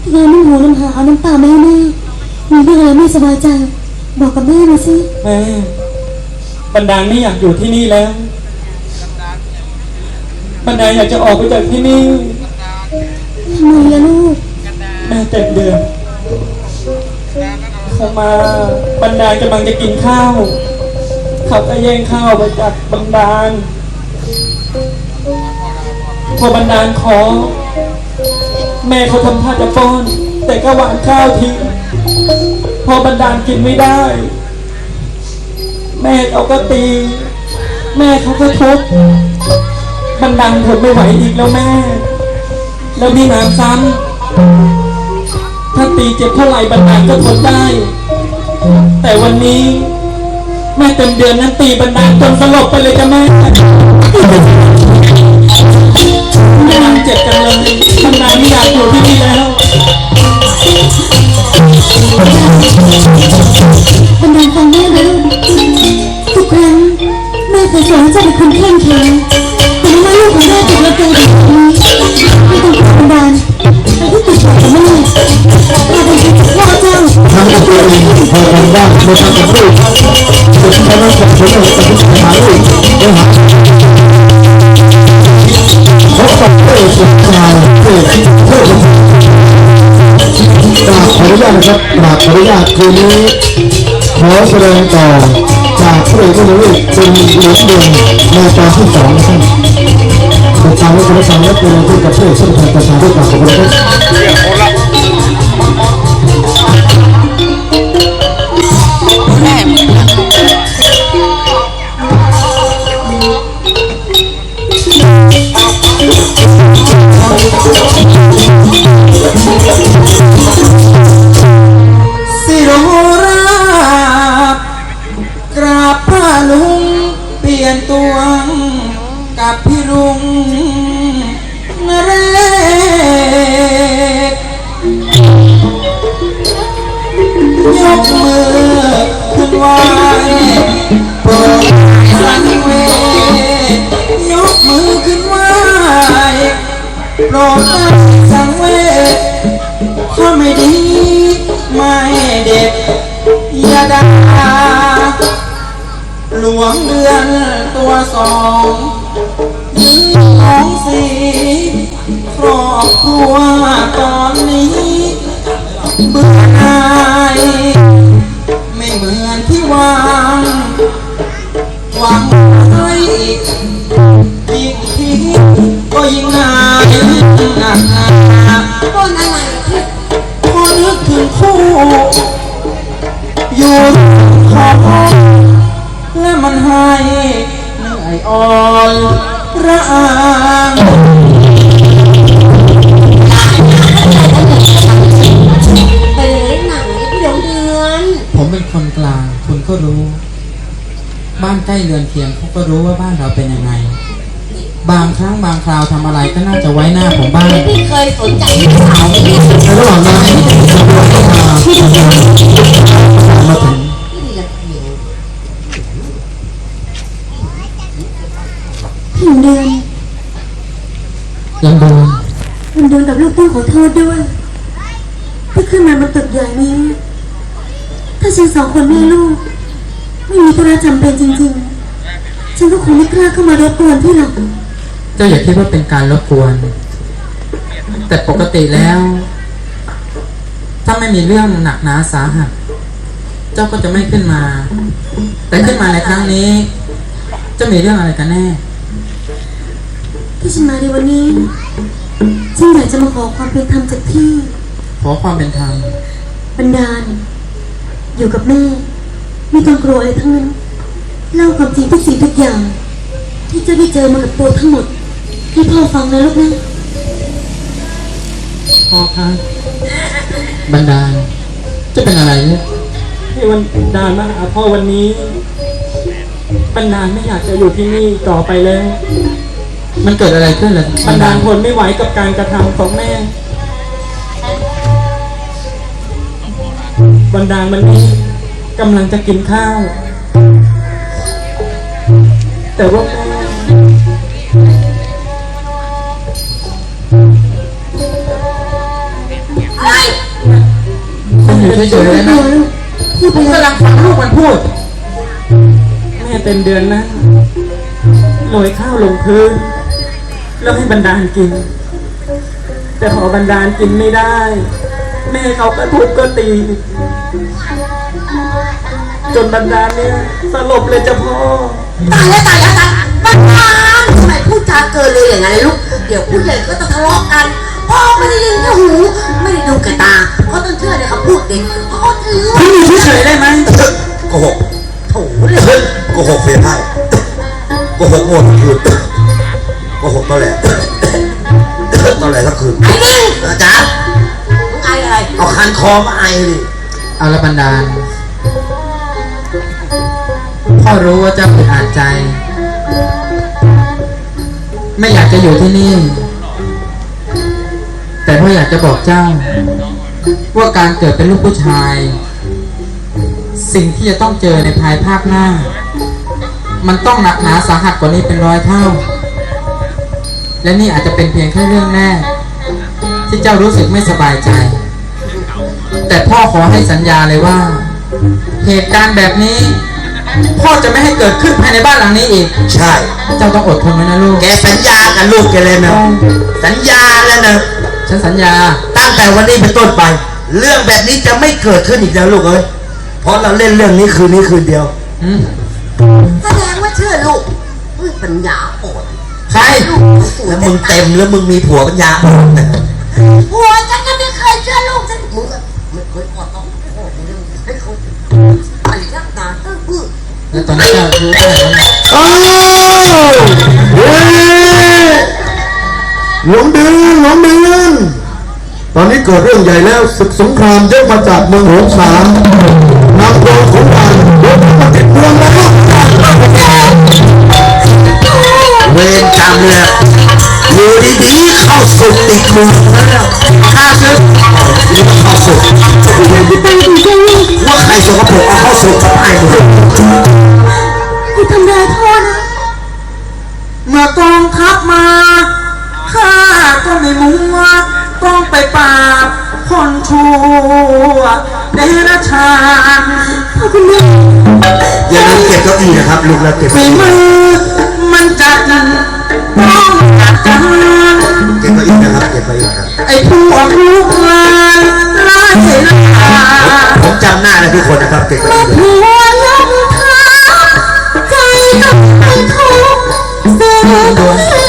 ที่งานน้ำหูน้ำหาเอาน้ำตาแม่แม่มีเรื่องอะไรไม่สบายใจ บอกกับแม่มาสิแม่บันดาลไม่อยากอยู่ที่นี่แล้ว บันดาลอยากจะออกไปจากที่นี่ทำไมล่ะลูกแม่เจ็ดเดือนเขามาบันดาลกำลังจะกินข้าวเขาก็แย่งข้าวไปจากบันดาลพอบันดาลขอ แม่เขาทำท่าจะป้อน แต่ก็หวางข้าวทิ้งพอบันดาลกินไม่ได้ แม่เขาก็ตี แม่เขาก็ทุบบันดาลทนไม่ไหวอีกแล้วแม่ แล้วมีน้ำซ้ำถ้าตีเจ็บเท่าไหร่บันดาลก็ทนได้ แต่วันนี้แม่เต็มเดือนนั้นตีบันดาลจนสลบไปเลยจ้ะแม่ บันดาลเจ็บกันเลยบันดาลไม่อยากอยู่ที่นี่แล้วบันดาลฟังแม่นะลูกทุกครั้งแม่เคยสอนให้เจ้าเป็นคนเข้มแข็งแต่เมื่อลูกของแม่ถูกระเบิดแบบนี้ไม่ต้องกลัวบันดาลไปที่ติดต่อกับแม่เราเป็นที่พ่อเจ้าทำกับตัวเองพอทำได้ไม่ทำกับลูกสุดท้ายแล้วผมจะตัดสิน ท้ายเพื่อนเพื่อนกราบขออนุญาตนะครับกราบขออนุญาตคืนนี้ขอแสดงต่อจากพระเอกผู้ลูกเป็นเหรียญเงินในตอนที่สองนะครับติดตานและติดตามและเป็นที่กับเพื่อนเส้นทางประชาธิปไตยของประเทศ หลวงเดือนตัวสองยืนสองสีครอบครัวตอนนี้เบื่อหน่ายไม่เหมือนที่วางหวังให้ยิ่งคิดก็ยิ่งนา อยอ่อนระอางไปเล่นหนังพี่หลงเดือนผมเป็นคนกลาง คุณก็รู้ บ้านใกล้เรือนเคียงเขาก็รู้ว่าบ้านเราเป็นยังไง บางครั้งบางคราวทำอะไรก็น่าจะไว้หน้าผมบ้าง พี่เคยสนใจลูกสาวไหมเนี่ยในระหว่างนั้นที่ทำงานมาถึง หลงเดือนยังโดนหลงเดือนกับลูกต้องขอโทษด้วยที่ขึ้นมาบนตึกใหญ่นี้ ถ้าฉันสองคนแม่ลูก ไม่มีธุระจำเป็นจริงๆ ฉันก็คงไม่กล้าเข้ามารบกวนพี่หรอกเจ้าอย่าคิดว่าเป็นการรบกวน แต่ปกติแล้ว ถ้าไม่มีเรื่องหนักหนาสาหัสเจ้าก็จะไม่ขึ้นมา แต่ขึ้นมาในครั้งนี้เจะมีเรื่องอะไรกันแน่ ที่ฉันมาในวันนี้ฉันอยากจะมาขอความเป็นธรรมจากพี่ขอความเป็นธรรมบรรดาลอยู่กับแม่ไม่ต้องกลัวอะไรทั้งนั้นเล่าความจริงทุกสิ่งทุกอย่าง ที่เจ้าได้เจอมากับตัวทั้งหมด ให้พ่อฟังนะลูกนะพ่อครับบรรดาลจะเป็นอะไรเนี่ยที่วันดานมาหาพ่อวันนี้บันดาลไม่อยากจะอยู่ที่นี่ต่อไปแล้ว มันเกิดอะไรขึ้นล่ะบันดาลทนไม่ไหวกับการกระทำของแม่ บันดาลมันนี่กำลังจะกินข้าว แต่ว่าแม่อยู่เฉยๆนะพูดกำลังฟังลูกมันพูด แม่เป็นเดือนนะโรยข้าวลงพื้น แล้วให้บรรดาลกิน แต่พอบรรดาลกินไม่ได้ แม่เขาก็ทุบก็ตี จนบรรดาลเนี่ยสลบเลยจ้ะพ่อ ตายแล้วตายแล้วตายบ้านทำไมพูดจาเกินเลยอย่างนั้นลูก เดี๋ยวผู้ใหญ่ก็จะทะเลาะกัน พ่อไม่ได้ยินแค่หู ไม่ได้ดูแก่ตาเพราต้องเชื่อในคำพูดเด็กเพราะเขาถือพี่อยู่เฉยๆได้ไหมโกหกโถเลยโกหกเสียให้โกหกโง่ทั้งคืน เอาคันคอมาไอดิเอาละบันดาลพ่อรู้ว่าเจ้าอึดอัดใจ ไม่อยากจะอยู่ที่นี่ แต่พ่ออยากจะบอกเจ้า ว่าการเกิดเป็นลูกผู้ชาย สิ่งที่จะต้องเจอในภายภาคหน้า มันต้องหนักหนาสาหัสกว่านี้เป็นร้อยเท่า และนี่อาจจะเป็นเพียงแค่เรื่องแรกที่เจ้ารู้สึกไม่สบายใจ แต่พ่อขอให้สัญญาเลยว่า เหตุการณ์แบบนี้ พ่อจะไม่ให้เกิดขึ้นภายในบ้านหลังนี้อีก ใช่ เจ้าต้องอดทนไว้นะลูก แกสัญญากับลูกแกเลยนะสัญญาแล้วนะฉันสัญญา ตั้งแต่วันนี้เป็นต้นไป เรื่องแบบนี้จะไม่เกิดขึ้นอีกแล้วลูกเอ้ยเพราะเราเล่นเรื่องนี้คืนนี้คืนเดียวอืมแสดงว่าเชื่อลูกอุ้ยปัญญาอ่อนใช่ลูกเขาสวยแล้วมึงเต็มแล้วมึงมีผัวปัญญาอ่อนนะหัวฉันก็ไม่ เคยเชื่อลูกฉันมึงอะไม่เคยกอดต้องพ่อมึงเลยไม่เคยไอ้ยักษ์ตาตื้อบื้อแล้วตอนนี้เจ้ารู้ไหร่แล้วเนี่ยอ้เฮ้ยหลงเดือนหลงเดือนตอนนี้เกิดเรื่องใหญ่แล้วศึกสงครามยกมาจากเมืองหงสามนำโดยขุนด่านยกมาติดเมืองแล้วเวรกรรมเนี่ย อยู่ดีๆเข้าสุกติดมือแล้วข้าศึกนี่มันเข้าสุกพี่ตั้งจริงๆว่าใครสกปรกเอาเข้าสุกกับไอ้หมดพี่ทำร้ายพ่อนะเมื่อกองทัพมาข้าก็ไม่มัวต้องไปปราบคนชั่วเดรัจฉานพ่อคุณแม่อย่าลืมเก็บเก้าอี้นะครับลูกแล้วเก็บฝีมือมันจัด ต้องจัดการเก็บเก้อี้นะครับเก็บเก้าอี้นะครับไอ้พวกลูกงานไล่ล่าผมจำหน้าได้ทุกคนนะครับเก็บเก้ากผัวยอมท้าใจต้องไปทุกข์เสีย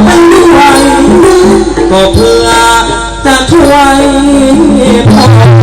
ขอไปด้วยก็เพื่อจะช่วยพ่อ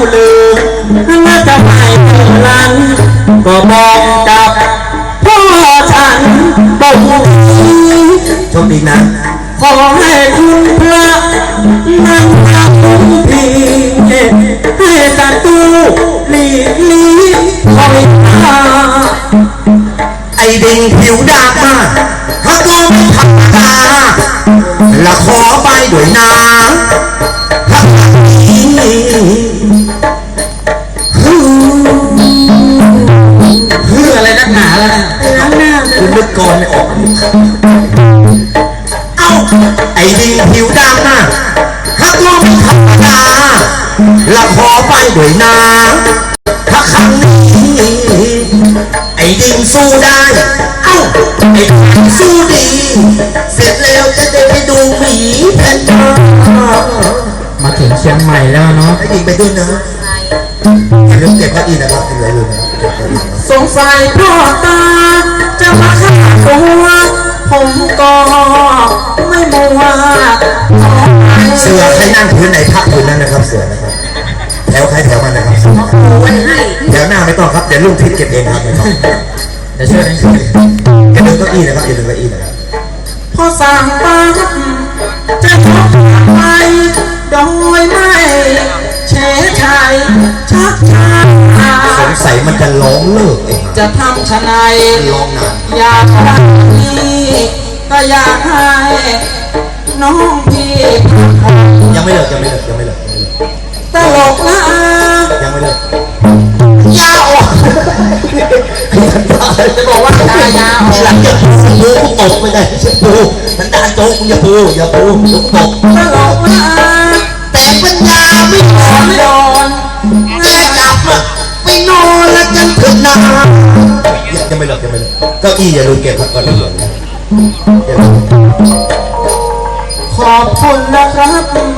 ล่าลืมและจะไม่เตือนลันก็บอกกับพ่อฉันบอกโชคดีนะ ขอให้คุณพระนั่งทำพีให้ศัตรูหลีกลีคอยตาไอ้ดิงผิวดำมาถ้าก็ไม่ธรรมดาละขอไปด้วยนะถ้านี้ กก่อนออก เอ้า ไอ้ดิงผิวดำน่ะถ้าก็ไม่ธรรมดาละขอไปด้วยนะถ้าครั้งนี้ไอ้ดิ่งสู้ได้ไอ้อ้สู้ดี เสร็จแล้วจะได้ไปดูหมีแพนด้ามาถึงเชียงใหม่แล้วเนาะให้ยิงไปด้วยนะอย่าลืมเก็บเก้าอี้นะครับอย่าลืมนะครับเก็อินะสงสัยพ่อตา ตัวผมก็ไม่มัวเสือใครนั่งพื้นไหนพักพื้นนั้นนะครับเสือนะครับแถวใครแถวมันนะครับไว้ให้แถวหน้าไม่ต้องครับเดี๋ยวลุงทิพย์เก็บเองครับไม่ต้องเดี๋ยวช่วยกันอย่าลืมเก้าอี้นะครับอย่าลืมเก้าอี้นะครับพอสั่งปั๊บจะยกไปโดยไม่เฉยชัยชักช้าสงสัยมันจะร้องเลิกเองจะทำชะไนร้องนาน อยากรักพี่ก็อยากให้น้องพี่ยังไม่เลิกยังไม่เลิกยังไม่เลิกยังไม่เลิกตลกนะยังไม่เลิกยาออกจะบอกว่าตายาวหลังจากปูปูตกไปไหนใช่ปูสันดานโจ๊กมึงอย่าปูอย่าปูลูกตกตลกนะแต่ปัญญาไม่พอโดนแม่กลับไปนอนแล้วกันเถอะนะ ยังไม่เลิกยังไม่เลิกเก้าอี้อย่าลืมเก็บครับก่อนเลยขอบคุณนะครับ